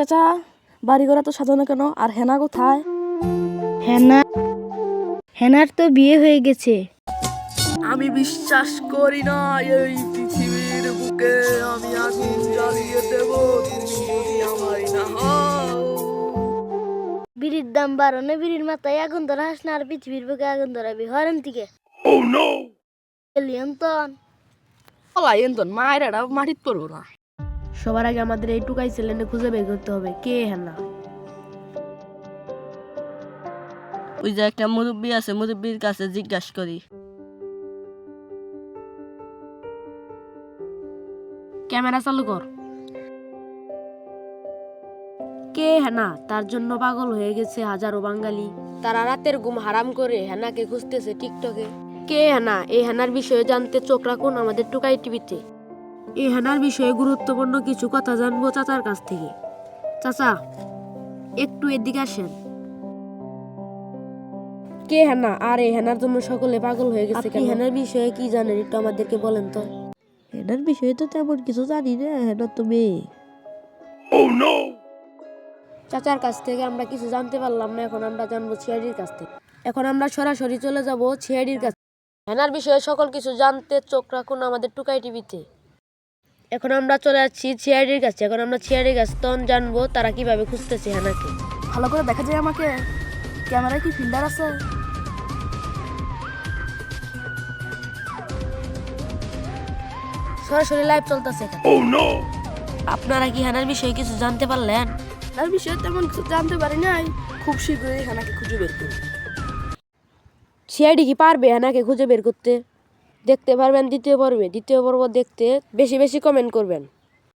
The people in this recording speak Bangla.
চাচা বাড়ি ঘোরা তো সাজানো কেন? আর হেনা কোথায়? হেনা হেনার তো বিয়ে হয়ে গেছে। আমি বিশ্বাস করি না এই পৃথিবীর বুকে। আমি আগুন জ্বালিয়ে দেব আমায় না বিড়ির দাম বাড়নে বিড়ির মাথায় আগুন ধরা হাস না আর পৃথিবীর বুকে আগুন ধরাবি হরেন থেকে লিয়ন্তন পলাই এন্তন মায়ের এটা মাটিত পড়ব না। সবার আগে আমাদের এই টুকাই ছেলেনে খুঁজে বের করতে হবে কে হেনা ওই যে একটা মুরব্বী আছে মুরব্বীর কাছে জিজ্ঞাসা করি। ক্যামেরা চালু কর। কে হেনা তার জন্য পাগল হয়ে গেছে হাজারো বাঙালি। তারা রাতের ঘুম হারাম করে হেনাকে খুঁজতেছে টিকটকে। কে হেনা এই হেনার বিষয়ে জানতে চোখ রাখুন আমাদের টুকাই টিভিতে। এই হেনার বিষয়ে গুরুত্বপূর্ণ কিছু কথা জানব চাচার কাছ থেকে। চাচা একটু এদিকে আসেন। কে হেনা? আর এই হেনার জন্য সকলে পাগল হয়ে গেছে আপনি হেনার বিষয়ে কি জানেন? একটু আমাদেরকে বলেন তো। হেনার বিষয়ে তো তেমন কিছু জানি না হেনা তো মেয়ে। চাচার কাছ থেকে আমরা কিছু জানতে পারলাম না এখন আমরা জানব ছিয়াডির কাছ থেকে। এখন আমরা সরাসরি চলে যাব ছিয়াডির কাছে হেনার বিষয়ে সকল কিছু জানতে চোখ রাখুন আমাদের টুকাই টিভিতে। এখন আমরা চলে যাচ্ছি ছিয়াডির কাছে। এখন আমরা ছিয়াডির কাছে তখন জানব তারা কীভাবে খুঁজতেছে হেনাকে। ভালো করে দেখা যায় আমাকে। ক্যামেরায় কি ফিল্টার আছে? সরাসরি লাইভ চলতেছে আপনারা কি হেনার বিষয়ে কিছু জানতে পারলেন? তার বিষয়ে তেমন কিছু জানতে পারি নাই। খুব শীঘ্রই হেনাকে খুঁজে বের করব। সিআইডি কি পারবে হেনাকে খুঁজে বের করতে? দেখতে পারবেন দ্বিতীয় পর্বে। দ্বিতীয় পর্ব দেখতে বেশি বেশি কমেন্ট করবেন।